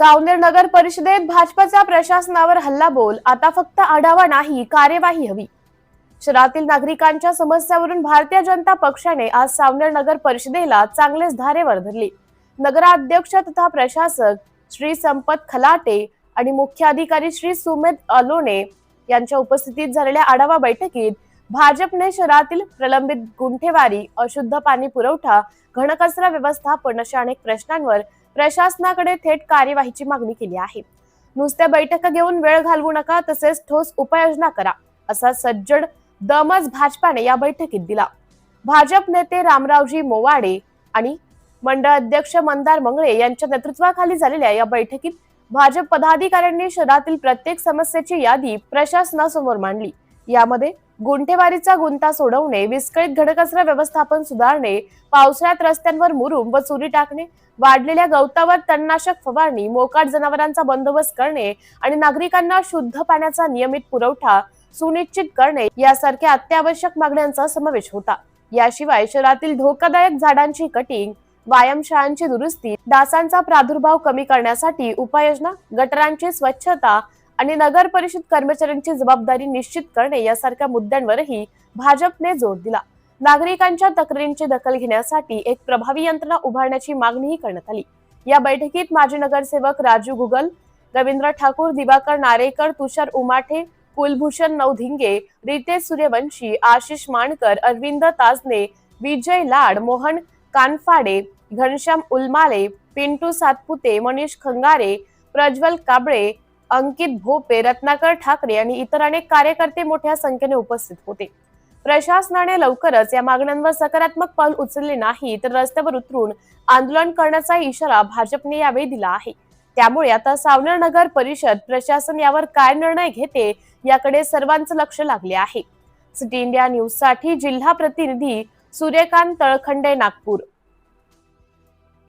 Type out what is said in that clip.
सावनेर नगर परिषदेत भाजपचा प्रशासनावर हल्लाबोल आता फक्त आढावा नाही कार्यवाही हवी. शहरातील नागरिकांच्या समस्यावरून भारतीय जनता पक्षाने आज सावनेर नगर परिषदेला चांगलेच धारेवर धरले. नगराध्यक्ष तथा प्रशासक श्री संपत खलाटे आणि मुख्य अधिकारी श्री सुमेध अलोने यांच्या उपस्थितीत झालेल्या आढावा बैठकीत भाजपने शहरातील प्रलंबित गुंठेवारी अशुद्ध पाणी पुरवठा घनकचरा व्यवस्थापन अशा अनेक प्रश्नांवर प्रशासनाकडे थेट कार्यवाहीची मागणी केली आहे. नुसत्या बैठका घेऊन वेळ घालवू नका तसेच ठोस उपाययोजना करा असा सज्जड दमच भाजपाने या बैठकीत दिला. भाजप नेते रामरावजी मोवाडे आणि मंडळ अध्यक्ष मंदार मंगळे यांच्या नेतृत्वाखाली झालेल्या या बैठकीत भाजप पदाधिकाऱ्यांनी शहरातील प्रत्येक समस्येची यादी प्रशासनासमोर मांडली. यामध्ये गुंठेवारीचा गुंता सोडवणे विस्कळीत घडकचरा व्यवस्थापन सुधारणे पावसाळ्यात रस्त्यांवर मुरुम व चुरी टाकणे वाढलेल्या गवतावर तणनाशक फवारणी मोकाट जनावरांचा बंदोबस्त करणे आणि नागरिकांना शुद्ध पाण्याचा नियमित पुरवठा सुनिश्चित करणे यासारख्या अत्यावश्यक मागण्यांचा समावेश होता. याशिवाय शहरातील धोकादायक झाडांची कटिंग व्यायामशाळांची दुरुस्ती डासांचा प्रादुर्भाव कमी करण्यासाठी उपाययोजना गटरांची स्वच्छता आणि नगर परिषद कर्मचाऱ्यांची जबाबदारी निश्चित करणे यासारख्या मुद्द्यांवरही भाजपने जोर दिला. नागरिकांच्या तक्रारींची दखल घेण्यासाठी एक प्रभावी यंत्रणा उभारण्याची मागणीही करण्यात आली. या बैठकीत माजी नगरसेवक राजू गुगल रवींद्र ठाकूर दिवाकर नारेकर तुषार उमाठे कुलभूषण नवधिंगे रितेश सूर्यवंशी आशिष माणकर अरविंद ताजने विजय लाड मोहन कानफाडे घनश्याम उलमाले पिंटू सातपुते मनीष खंगारे प्रज्वल काबळे अंकित भोपे रत्नाकर ठाकरे आणि इतर अनेक कार्यकर्ते मोठ्या संख्येने उपस्थित होते. प्रशासनाने लवकरच या मागण्यांवर सकारात्मक पाऊल उचलले नाही तर रस्त्यावर उतरून आंदोलन करण्याचा इशारा भाजपने यावेळी दिला आहे. त्यामुळे आता सावनेर नगर परिषद प्रशासन यावर काय निर्णय घेते याकडे सर्वांचं लक्ष लागले आहे. सिटी इंडिया न्यूजसाठी जिल्हा प्रतिनिधी सूर्यकांत तळखंडे नागपूर.